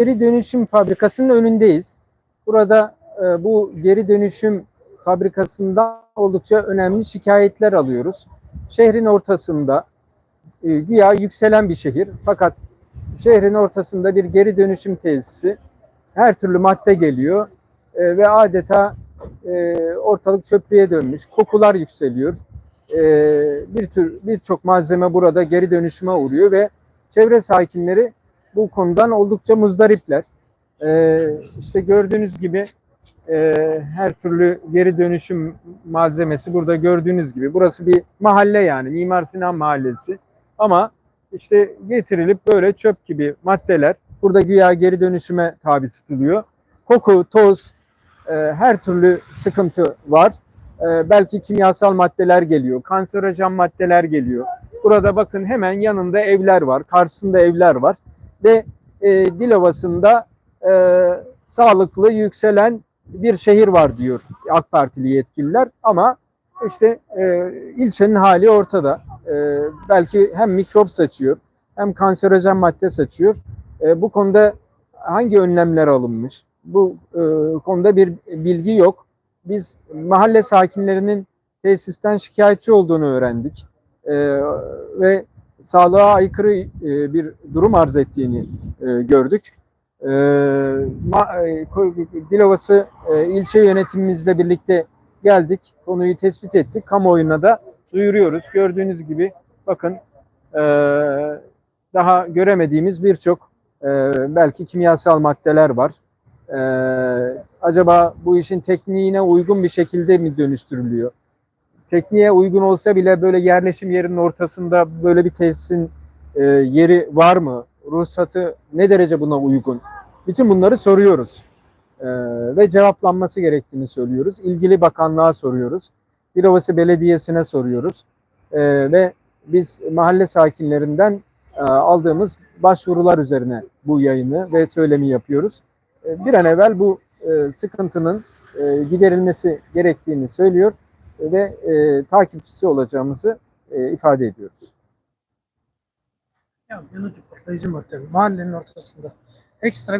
geri dönüşüm fabrikasının önündeyiz. Burada e, bu geri dönüşüm fabrikasında oldukça önemli şikayetler alıyoruz. Şehrin ortasında e, güya yükselen bir şehir fakat şehrin ortasında bir geri dönüşüm tesisi her türlü madde geliyor e, ve adeta e, ortalık çöplüğe dönmüş. Kokular yükseliyor. E, bir tür birçok malzeme burada geri dönüşüme uğruyor ve çevre sakinleri bu konudan oldukça muzdaripler. E, işte gördüğünüz gibi e, her türlü geri dönüşüm malzemesi burada gördüğünüz gibi. Burası bir mahalle yani Mimar Sinan Mahallesi. Ama işte getirilip böyle çöp gibi maddeler burada güya geri dönüşüme tabi tutuluyor. Koku, toz, e, her türlü sıkıntı var. E, belki kimyasal maddeler geliyor, kanserojen maddeler geliyor. Burada bakın hemen yanında evler var, karşısında evler var ve e, Dilovası'nda e, sağlıklı yükselen bir şehir var diyor AK Partili yetkililer ama işte e, ilçenin hali ortada. E, belki hem mikrop saçıyor hem kanserojen madde saçıyor. E, bu konuda hangi önlemler alınmış? Bu e, konuda bir bilgi yok. Biz mahalle sakinlerinin tesisten şikayetçi olduğunu öğrendik. E, ve sağlığa aykırı e, bir durum arz ettiğini e, gördük. E, ma, e, Dilovası e, ilçe yönetimimizle birlikte geldik. Konuyu tespit ettik. Kamuoyuna da duyuruyoruz. Gördüğünüz gibi bakın e, daha göremediğimiz birçok e, belki kimyasal maddeler var. E, acaba bu işin tekniğine uygun bir şekilde mi dönüştürülüyor? Tekniğe uygun olsa bile böyle yerleşim yerinin ortasında böyle bir tesisin e, yeri var mı? Ruhsatı ne derece buna uygun? Bütün bunları soruyoruz. E, ve cevaplanması gerektiğini söylüyoruz. İlgili bakanlığa soruyoruz. Dilovası Belediyesi'ne soruyoruz. E, ve biz mahalle sakinlerinden e, aldığımız başvurular üzerine bu yayını ve söylemi yapıyoruz. E, bir an evvel bu e, sıkıntının e, giderilmesi gerektiğini söylüyor ve e, takipçisi olacağımızı e, ifade ediyoruz. Ya yanıcı patlayıcı madde mahallenin ortasında ekstra